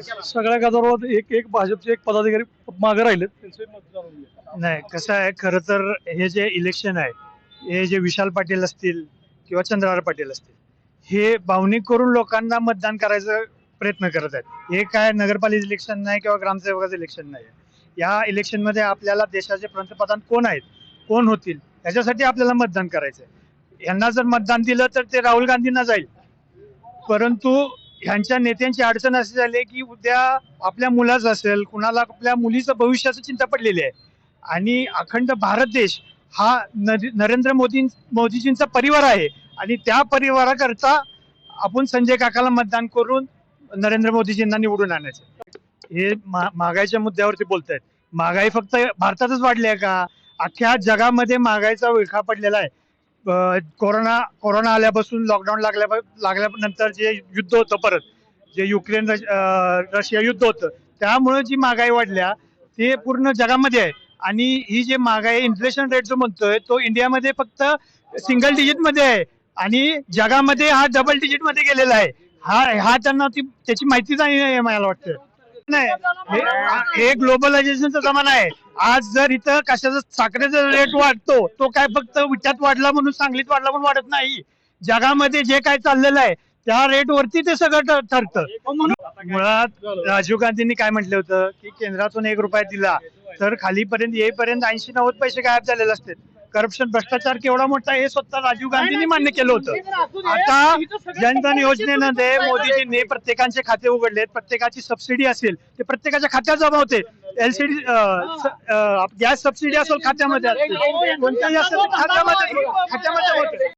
सगळ्या गदारोळात एक एक भाजपचे एक पदाधिकारी मागे राहिले. नाही कसं आहे खरं तर हे जे इलेक्शन आहे हे जे विशाल पाटील असतील किंवा चंद्रहार पाटील असतील हे भावनिक करून लोकांना मतदान करायचा प्रयत्न करत आहेत. हे काय नगरपालिका इलेक्शन नाही किंवा ग्रामसेवकाचं इलेक्शन नाही या इलेक्शनमध्ये आपल्याला देशाचे पंतप्रधान कोण आहेत कोण होतील याच्यासाठी आपल्याला मतदान करायचं आहे यांना जर मतदान दिलं तर ते राहुल गांधींना जाईल. परंतु ह्यांच्या नेत्यांची अडचण अशी झाली आहे की उद्या आपल्या मुलाचं असेल कुणाला आपल्या मुलीचं भविष्याचं चिंता पडलेली आहे. आणि अखंड भारत देश हा नरेंद्र मोदी मोदीजींचा परिवार आहे. आणि त्या परिवाराकरता आपण संजय काकाला मतदान करून नरेंद्र मोदीजींना निवडून आणायचं. हे महागाईच्या मुद्द्यावरती बोलतायत. महागाई फक्त भारतातच वाढली आहे का? अख्ख्या जगामध्ये महागाईचा विळखा पडलेला आहे. कोरोना कोरोना आल्यापासून लॉकडाऊन लागल्या लागल्यानंतर जे युद्ध होतं परत जे युक्रेन रश- रशिया युद्ध होतं त्यामुळे जी महागाई वाढल्या ते पूर्ण जगामध्ये आहे. आणि ही जे महागाई इन्फ्लेशन रेट जो म्हणतोय तो इंडियामध्ये फक्त सिंगल डिजिटमध्ये आहे. आणि जगामध्ये हा डबल डिजिटमध्ये गेलेला आहे. हा हा त्यांना ती त्याची माहितीच नाही आहे मला वाटतं. नाही. हे- ग्लोबलायझेशनचा जमाना आहे. आज जर इथं कशाचा साखरेचा रेट वाढतो तो काय फक्त विट्यात वाढला म्हणून सांगलीत वाढला म्हणून वाढत नाही. जगामध्ये जे काय चाललेलं आहे त्या रेट वरती ते सगळं ठरतं. मुळात राजीव गांधींनी काय म्हटलं होतं? की केंद्रातून एक रुपया दिला तर खालीपर्यंत येईपर्यंत ऐंशी नव्वद पैसे गायब झालेले असते. करप्शन भ्रष्टाचार केवढा मोठा आहे हे स्वतः राजीव गांधींनी मान्य केलं होतं. आता जनधन योजनेमध्ये मोदीजींनी प्रत्येकाचे खाते उघडलेत प्रत्येकाची सबसिडी असेल ते प्रत्येकाच्या खात्यात जमा होते. एलसीडी गॅस सबसिडी असेल खात्यामध्ये. असते कोणत्याही असेल खात्यामध्ये खात्यामध्ये होते.